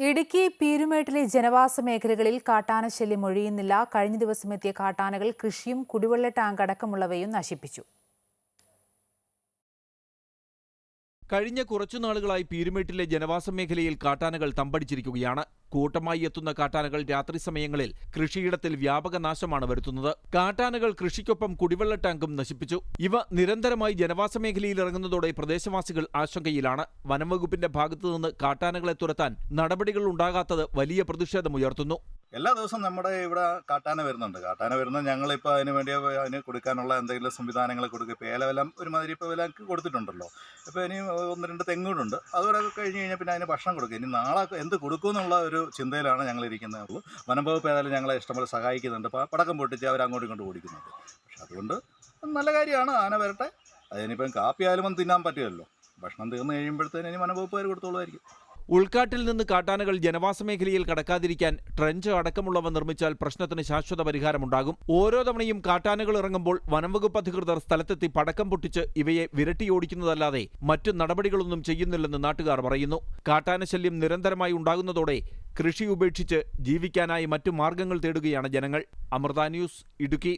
ഇടുക്കി പീരുമേട്ടിലെ ജനവാസ മേഖലകളിൽ കാട്ടാനശല്യം ഒഴിയുന്നില്ല. കഴിഞ്ഞ ദിവസം എത്തിയ കാട്ടാനകൾ കൃഷിയും കുടിവെള്ള ടാങ്ക് അടക്കമുള്ളവയും നശിപ്പിച്ചു. കഴിഞ്ഞ കുറച്ചു നാളുകളായി പീരുമേട്ടിലെ ജനവാസ മേഖലയിൽ കാട്ടാനകൾ തമ്പടിച്ചിരിക്കുകയാണ്. കൂട്ടമായി എത്തുന്ന കാട്ടാനകൾ രാത്രി സമയങ്ങളിൽ കൃഷിയിടത്തിൽ വ്യാപക നാശമാണ് വരുത്തുന്നത്. കാട്ടാനകൾ കൃഷിക്കൊപ്പം കുടിവെള്ള ടാങ്കും നശിപ്പിച്ചു. ഇവ നിരന്തരമായി ജനവാസ മേഖലയിൽ ഇറങ്ങുന്നതോടെ പ്രദേശവാസികൾ ആശങ്കയിലാണ്. വനംവകുപ്പിന്റെ ഭാഗത്തുനിന്ന് കാട്ടാനകളെ തുരത്താൻ നടപടികൾ ഉണ്ടാകാത്തത് വലിയ പ്രതിഷേധമുയർത്തുന്നു എല്ലാ ദിവസവും നമ്മുടെ ഇവിടെ കാട്ടാന വരുന്നുണ്ട്. കാട്ടാന വരുന്ന ഞങ്ങളിപ്പോൾ അതിന് വേണ്ടി അതിന് കൊടുക്കാനുള്ള എന്തെങ്കിലും സംവിധാനങ്ങൾ കൊടുക്കുക ഇപ്പോൾ ഏലവെല്ലാം ഒരുമാതിരി ഇപ്പോൾ വില കൊടുത്തിട്ടുണ്ടല്ലോ. ഇപ്പോൾ ഇനി ഒന്ന് രണ്ട് തെങ്ങുകളുണ്ട്. അതുപോലെ കഴിഞ്ഞ് കഴിഞ്ഞാൽ പിന്നെ അതിന് ഭക്ഷണം കൊടുക്കുക ഇനി നാളെ എന്ത് കൊടുക്കും എന്നുള്ള ഒരു ചിന്തയിലാണ് ഞങ്ങൾ ഇരിക്കുന്നത്. വനം വകുപ്പ് ഏതായാലും ഞങ്ങളെ ഇഷ്ടംപോലെ സഹായിക്കുന്നുണ്ട്. അപ്പോൾ പടക്കം പൊട്ടിച്ച് അവർ അങ്ങോട്ടും ഇങ്ങോട്ടും ഓടിക്കുന്നുണ്ട്. പക്ഷെ അതുകൊണ്ട് നല്ല കാര്യമാണ്. ആന വരട്ടെ. അതിനിപ്പം കാപ്പി ആയാലും തിന്നാൻ പറ്റുമല്ലോ. ഭക്ഷണം തീർന്നു കഴിയുമ്പോഴത്തേന് ഇനി വനംവകുപ്പുകാർ കൊടുത്തോളുമായിരിക്കും. ഉൾക്കാട്ടിൽ നിന്ന് കാട്ടാനകൾ ജനവാസ മേഖലയിൽ കടക്കാതിരിക്കാൻ ട്രെഞ്ച് അടക്കമുള്ളവ നിർമ്മിച്ചാൽ പ്രശ്നത്തിന് ശാശ്വത പരിഹാരമുണ്ടാകും. ഓരോ തവണയും കാട്ടാനകൾ ഇറങ്ങുമ്പോൾ വനംവകുപ്പ് അധികൃതർ സ്ഥലത്തെത്തി പടക്കം പൊട്ടിച്ച് ഇവയെ വിരട്ടിയോടിക്കുന്നതല്ലാതെ മറ്റു നടപടികളൊന്നും ചെയ്യുന്നില്ലെന്ന് നാട്ടുകാർ പറയുന്നു. കാട്ടാനശല്യം നിരന്തരമായി ഉണ്ടാകുന്നതോടെ കൃഷി ഉപേക്ഷിച്ച് ജീവിക്കാനായി മറ്റു മാർഗങ്ങൾ തേടുകയാണ് ജനങ്ങൾ. അമൃത ന്യൂസ് ഇടുക്കി.